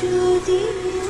注定